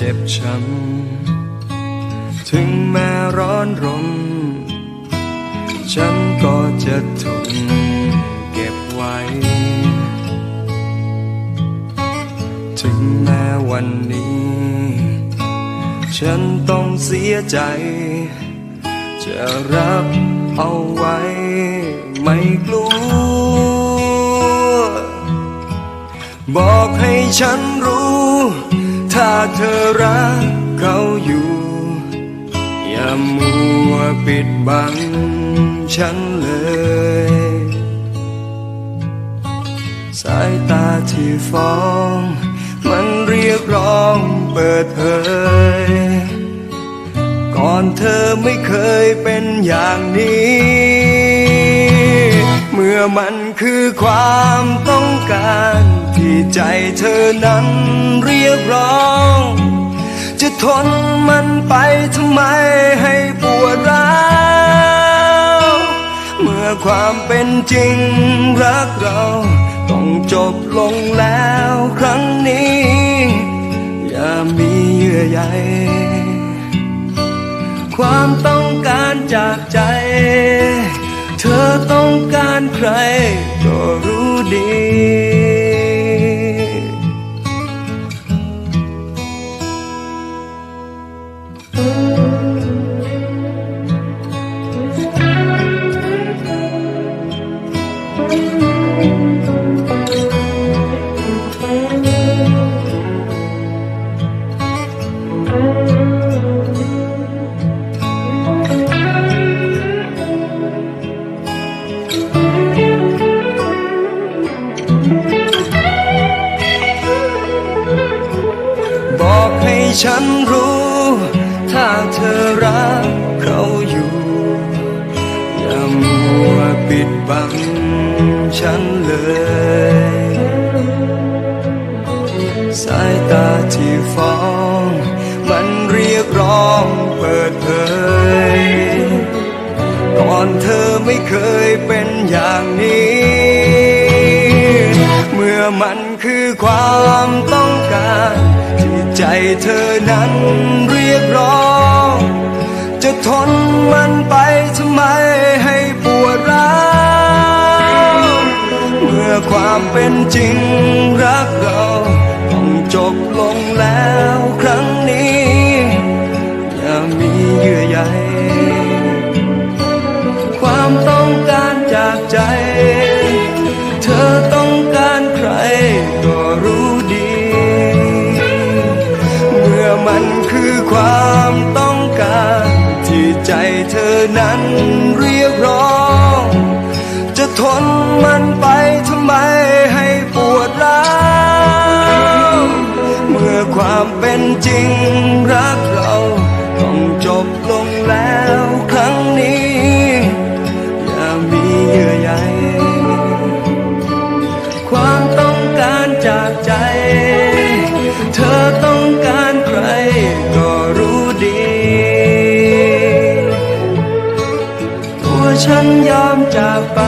เจ็บช้ำถึงแม้ร้อนรน ฉันก็จะทนเก็บไว้ ถึงแม้วันนี้ ฉันต้องเสียใจ จะรับเอาไว้ไม่กลัวบอกให้ฉันรู้ ถ้าเธอรักเขาอยู่ อย่ามัวปิดบังฉันเลย สายตาที่ฟ้อง มันเรียกร้องเปิดเผย ก่อนเธอไม่เคยเป็นอย่างนี้ เมื่อมันคือความต้องการ ที่ใจเธอนั้นเรียกร้อง จะทนมันไปทำไมให้ปวดร้าวเมื่อความเป็นจริงรักเรา ต้องจบลงแล้วครั้งนี้ อย่ามีเยื่อใยความต้องการจากใจ เธอต้องการใครก็รู้ดี บอกให้ฉันรู้ ถ้าเธอรักเขาอยู่ อย่ามัวปิดบัง ฉันเลย สายตาที่ฟ้อง มันเรียกร้องเปิดเผยก่อนเธอไม่เคยเป็นอย่างนี้ เมื่อมันคือความต้องการที่ใจเธอนั้นเรียกร้อง จะทนมันไปทำไมให้ ความเป็นจริงรักเราต้องจบลงแล้วครั้งนี้ อย่ามีเยื่อใยความต้องการจากใจ เธอต้องการใครก็รู้ดี เมื่อมันคือความต้องการ ที่ใจเธอนั้นเรียกร้อง จะทนมันไปทำไมให้ปวดร้าวเมื่อความเป็นจริงรักเราต้องจบลง ฉันยอมจากไป